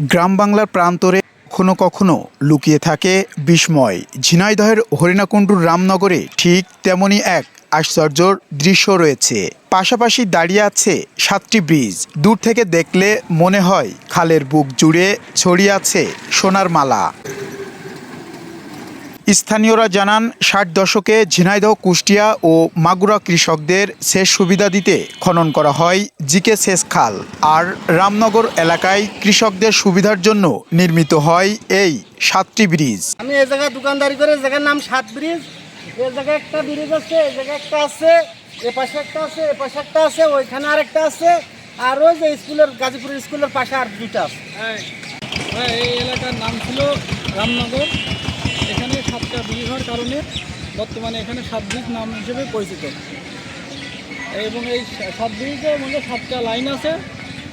গ্রাম বাংলার প্রান্তরে কখনো কখনো লুকিয়ে থাকে বিস্ময়। ঝিনাইদহের হরিণাকুণ্ডুর রামনগরে ঠিক তেমনই এক আশ্চর্যর দৃশ্য রয়েছে। পাশাপাশি দাঁড়িয়ে আছে সাতটি ব্রিজ। দূর থেকে দেখলে মনে হয়, খালের বুক জুড়ে ছড়িয়ে আছে সোনার মালা। স্থানীয়রা জানান ষাট দশকে ঝিনাইদহ কুষ্টিয়া ও মাগুরা কৃষকদের সেচ সুবিধা দিতে খনন করা হয় জিকে সেচ খাল। আর রামনগর এলাকায় কৃষকদের সুবিধার জন্য নির্মিত হয় এই সাতটি ব্রিজ। আমি এই জায়গায় দোকানদারি করে জায়গার নাম সাত ব্রিজ। এই জায়গায় একটা ব্রিজ আছে এই জায়গায় একটা আছে এ পাশে একটা আছে এ পাশে একটা আছে ওইখানে আরেকটা আছে আর ওই যে স্কুলের গাজীপুর স্কুলের পাশে আর দুইটা আছে। এই এলাকার নাম ছিল রামনগর। সাতটা ব্রিজ হওয়ার কারণে বর্তমানে এখানে সাত ব্রিজ নাম হিসেবে পরিচিত। এবং এই সা- সাত ব্রিজের মধ্যে সাতটা লাইন আছে।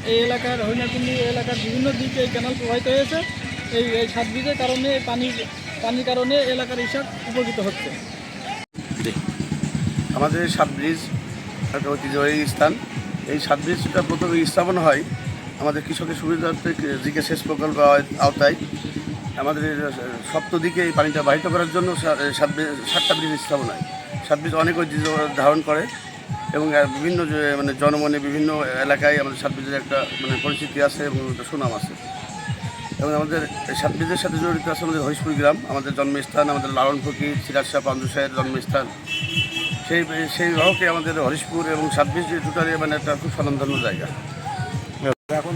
এই এলাকার হরিণাকুন্ডি এলাকার বিভিন্ন দিকে এই ক্যানাল প্রবাহিত হয়েছে। এই এই সাত ব্রিজের কারণে পানির পানির কারণে এলাকার হিসাব উপকৃত হচ্ছে। আমাদের সাত ব্রিজ একটা ঐতিহ্যবাহী স্থান। এই সাত ব্রিজটা প্রথমে স্থাপন হয় আমাদের কৃষকের সুবিধার্থে জিকে শেষ প্রকল্প আওতায়। আমাদের সপ্তদিকে এই পানিটা বাহিত করার জন্য সাত ব্রিজ- সাতটা ব্রিজ স্থাপন হয়। সাত ব্রিজ অনেক ঐতিহ্য ধারণ করে এবং বিভিন্ন মানে জনমনে বিভিন্ন এলাকায় আমাদের সাত ব্রিজের একটা মানে পরিচিতি আছে এবং সুনাম আছে। এবং আমাদের সাত ব্রিজের সাথে জড়িত আছে আমাদের হরিশপুর গ্রাম, আমাদের জন্মস্থান, আমাদের লালন ফকির, সিরাজ শাহ জন্মস্থান। সেই সেই রহকে আমাদের হরিশপুর এবং সাতবিশ টোটালি মানে একটা খুব স্বনামধন্য জায়গা। এখন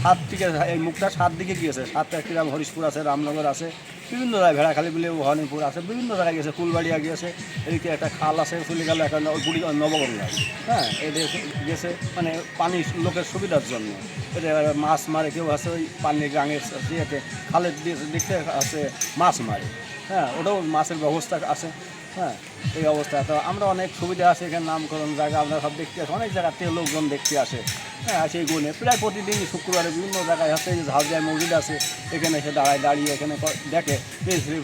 সাত দিকে এই মুখটা সাত দিকে গিয়েছে। সাতটা গ্রাম হরিশপুর আছে, রামনগর আছে, বিভিন্ন জায়গায় ভেড়াখালি বলে ভবানীপুর আছে, বিভিন্ন জায়গায় গেছে ফুলবাড়িয়া গিয়েছে, এদিকে একটা খাল আছে চলে গেল একটা বুড়ি নবগঙ্গা। হ্যাঁ এদের গেছে মানে পানি লোকের সুবিধার জন্য। এটা মাছ মারে, কেউ আছে ওই পানির গাঙের ইয়েতে, খালের দিক আছে মাছ মারে। হ্যাঁ ওটাও মাছের ব্যবস্থা আছে। হ্যাঁ এই অবস্থা। তো আমরা অনেক সুবিধা আছে, এখানে নামকরণ জায়গা, আমরা সব দেখতে আসি। অনেক জায়গা থেকে লোকজন দেখতে আসে। হ্যাঁ আসে এই গুণে। প্রায় প্রতিদিন শুক্রবারে বিভিন্ন জায়গায় আছে এই যে ঝাউজায় মসজিদ আছে, এখানে এসে দাঁড়ায়, দাঁড়িয়ে এখানে দেখে।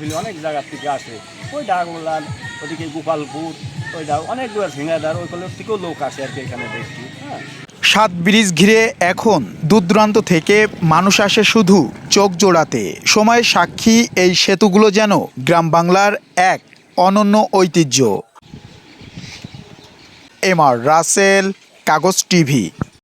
ফিরে অনেক জায়গার থেকে আসে। ওই ডাকবালার ওদিকে গোপালপুর, ওই ডাক অনেকগুলো ঝিঙাদার ওই কলের থেকেও লোক আসে আর কি এখানে দেখতে। হ্যাঁ। সাত ব্রিজ ঘিরে এখন দূর দূরান্ত থেকে মানুষ আসে শুধু চোখ জোড়াতে। সময়ের সাক্ষী এই সেতুগুলো যেন গ্রাম বাংলার এক অনন্য ঐতিহ্য। এম আর রাসেল কাগজ টিভি।